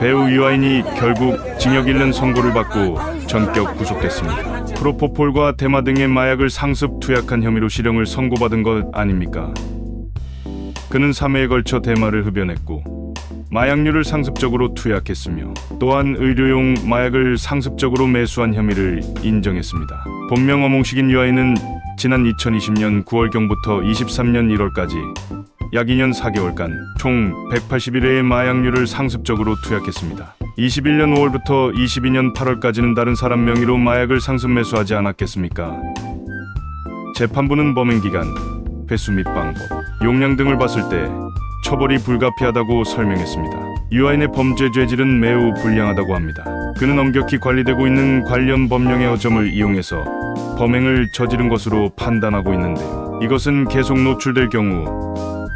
배우 유아인이 결국 징역 1년 선고를 받고 전격 구속됐습니다. 프로포폴과 대마 등의 마약을 상습 투약한 혐의로 실형을 선고받은 것 아닙니까? 그는 3회에 걸쳐 대마를 흡연했고 마약류를 상습적으로 투약했으며 또한 의료용 마약을 상습적으로 매수한 혐의를 인정했습니다. 본명 어몽식인 유아인은 지난 2020년 9월경부터 23년 1월까지 약 2년 4개월간 총 181회의 마약류를 상습적으로 투약했습니다. 21년 5월부터 22년 8월까지는 다른 사람 명의로 마약을 상습 매수하지 않았겠습니까? 재판부는 범행 기간, 횟수 및 방법, 용량 등을 봤을 때 처벌이 불가피하다고 설명했습니다. 유아인의 범죄 죄질은 매우 불량하다고 합니다. 그는 엄격히 관리되고 있는 관련 법령의 어점을 이용해서 범행을 저지른 것으로 판단하고 있는데요. 이것은 계속 노출될 경우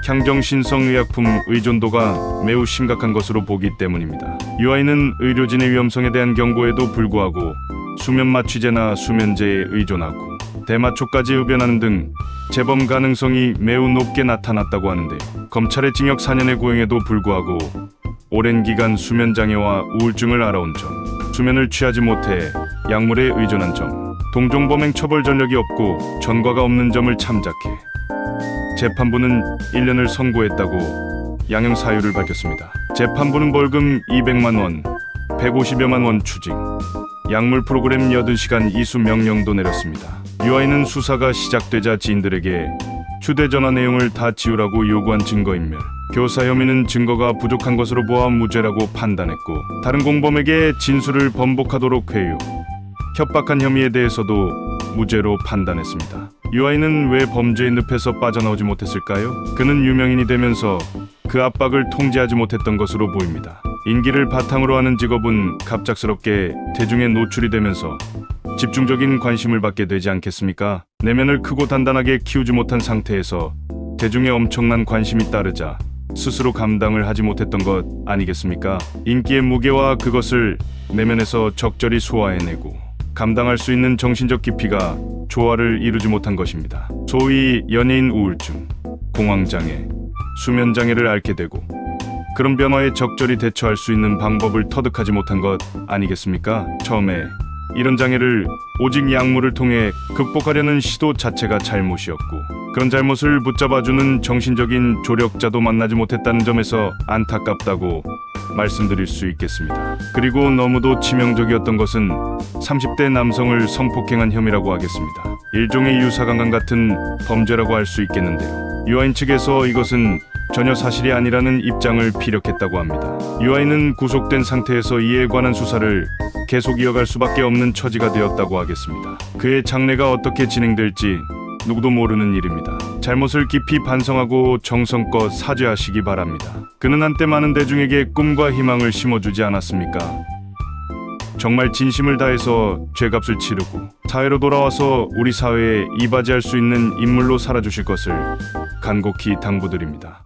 향정신성의약품 의존도가 매우 심각한 것으로 보기 때문입니다. 유아인은 의료진의 위험성에 대한 경고에도 불구하고 수면 마취제나 수면제에 의존하고 대마초까지 흡연하는 등 재범 가능성이 매우 높게 나타났다고 하는데 검찰의 징역 4년의 고형에도 불구하고 오랜 기간 수면 장애와 우울증을 알아온 점, 수면을 취하지 못해 약물에 의존한 점, 동종범행 처벌 전력이 없고 전과가 없는 점을 참작해 재판부는 1년을 선고했다고 양형 사유를 밝혔습니다. 재판부는 벌금 200만 원, 150여만 원 추징, 약물 프로그램 80시간 이수 명령도 내렸습니다. 유아인은 수사가 시작되자 지인들에게 휴대전화 내용을 다 지우라고 요구한 증거인멸, 교사 혐의는 증거가 부족한 것으로 보아 무죄라고 판단했고 다른 공범에게 진술을 번복하도록 회유, 협박한 혐의에 대해서도 무죄로 판단했습니다. 유아인은 왜 범죄의 늪에서 빠져나오지 못했을까요? 그는 유명인이 되면서 그 압박을 통제하지 못했던 것으로 보입니다. 인기를 바탕으로 하는 직업은 갑작스럽게 대중에 노출이 되면서 집중적인 관심을 받게 되지 않겠습니까? 내면을 크고 단단하게 키우지 못한 상태에서 대중의 엄청난 관심이 따르자 스스로 감당을 하지 못했던 것 아니겠습니까? 인기의 무게와 그것을 내면에서 적절히 소화해내고 감당할 수 있는 정신적 깊이가 조화를 이루지 못한 것입니다. 소위 연예인 우울증, 공황장애, 수면장애를 앓게 되고 그런 변화에 적절히 대처할 수 있는 방법을 터득하지 못한 것 아니겠습니까? 처음에 이런 장애를 오직 약물을 통해 극복하려는 시도 자체가 잘못이었고 그런 잘못을 붙잡아주는 정신적인 조력자도 만나지 못했다는 점에서 안타깝다고 말씀드릴 수 있겠습니다. 그리고 너무도 치명적이었던 것은 30대 남성을 성폭행한 혐의라고 하겠습니다. 일종의 유사강간 같은 범죄라고 할 수 있겠는데요. 유아인 측에서 이것은 전혀 사실이 아니라는 입장을 피력했다고 합니다. 유아인은 구속된 상태에서 이에 관한 수사를 계속 이어갈 수밖에 없는 처지가 되었다고 하겠습니다. 그의 장래가 어떻게 진행될지 누구도 모르는 일입니다. 잘못을 깊이 반성하고 정성껏 사죄하시기 바랍니다. 그는 한때 많은 대중에게 꿈과 희망을 심어주지 않았습니까? 정말 진심을 다해서 죄값을 치르고 사회로 돌아와서 우리 사회에 이바지할 수 있는 인물로 살아주실 것을 간곡히 당부드립니다.